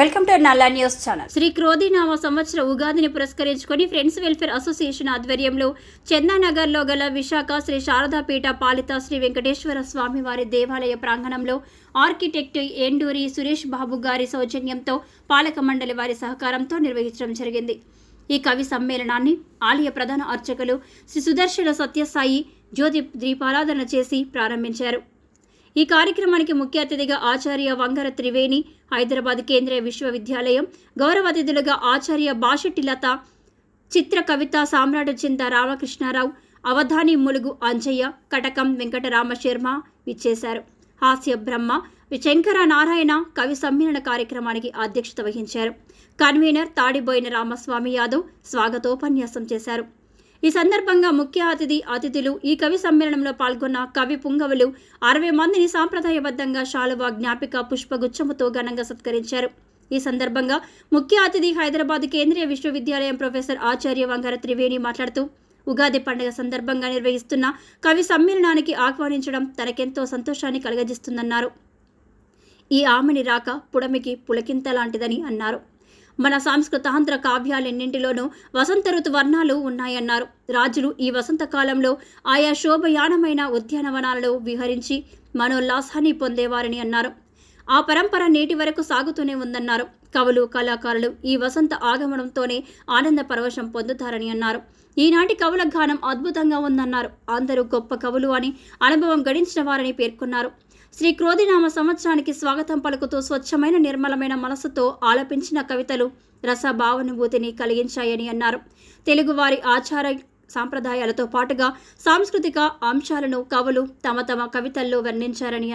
Welcome నల్ల news channel. Sri క్రోధినామ సంవత్సర ఉగాదిని పురస్కరించుకొని ఫ్రెండ్స్ వెల్ఫేర్ అసోసియేషన్ ఆధ్వర్యంలో చందానగర్లో గల విశాఖ శ్రీ శారదాపీఠ పాలిత శ్రీ వెంకటేశ్వర స్వామి వారి దేవాలయ ప్రాంగణంలో ఆర్కిటెక్ట్ ఎండూరి సురేష్ బాబు గారి సౌజన్యంతో పాలక మండలి వారి సహకారంతో నిర్వహించడం జరిగింది. ఈ కవి సమ్మేళనాన్ని ఆలయ ప్రధాన అర్చకులు శ్రీ సుదర్శన సత్యసాయి జ్యోతి దీపారాధన చేసి ప్రారంభించారు. ఈ కార్యక్రమానికి ముఖ్య అతిథిగా ఆచార్య వంగర త్రివేణి హైదరాబాద్ కేంద్రీయ విశ్వవిద్యాలయం గౌరవ అతిథులుగా ఆచార్య బాషెట్టి లత చిత్ర కవిత సామ్రాట్ చింత రామకృష్ణారావు అవధాని ములుగు అంజయ్య కటకం వెంకటరామ శర్మ ఇచ్చేశారు హాస్య బ్రహ్మ శంకర నారాయణ కవి సమ్మేళన కార్యక్రమానికి అధ్యక్షత వహించారు. కన్వీనర్ తాడిబోయిన రామస్వామి యాదవ్ స్వాగతోపన్యాసం చేశారు. ఈ సందర్భంగా ముఖ్య అతిథి అతిథులు ఈ కవి సమ్మేళనంలో పాల్గొన్న కవి పుంగవులు అరవై మందిని సాంప్రదాయబద్ధంగా శాలువా జ్ఞాపిక పుష్పగుచ్చముతో ఘనంగా సత్కరించారు. ఈ సందర్భంగా ముఖ్య అతిథి హైదరాబాద్ కేంద్రీయ విశ్వవిద్యాలయం ప్రొఫెసర్ ఆచార్య వంగర త్రివేణి మాట్లాడుతూ ఉగాది పండుగ సందర్భంగా నిర్వహిస్తున్న కవి సమ్మేళనానికి ఆహ్వానించడం తనకెంతో సంతోషాన్ని కలగజేస్తుందన్నారు. ఈ ఆమెని రాక పుడమికి పులకింత లాంటిదని అన్నారు. మన సాంస్కృతాంధ్ర కావ్యాలన్నింటిలోనూ వసంత ఋతు వర్ణాలు ఉన్నాయన్నారు. రాజులు ఈ వసంతకాలంలో ఆయా శోభయానమైన ఉద్యానవనాలలో విహరించి మనోల్లాసాన్ని పొందేవారని అన్నారు. ఆ పరంపర నేటి వరకు సాగుతూనే ఉందన్నారు. కవులు కళాకారులు ఈ వసంత ఆగమనంతోనే ఆనంద పరవశం పొందుతారని అన్నారు. ఈనాటి కవుల గానం అద్భుతంగా ఉందన్నారు. అందరూ గొప్ప కవులు అని అనుభవం గడించిన వారని పేర్కొన్నారు. శ్రీ క్రోధినామ సంవత్సరానికి స్వాగతం పలుకుతూ స్వచ్ఛమైన నిర్మలమైన మనసుతో ఆలపించిన కవితలు రస భావానుభూతిని కలిగించాయని అన్నారు. తెలుగువారి ఆచార సాంప్రదాయాలతో పాటుగా సాంస్కృతిక అంశాలను కవులు తమ తమ కవితల్లో వర్ణించారని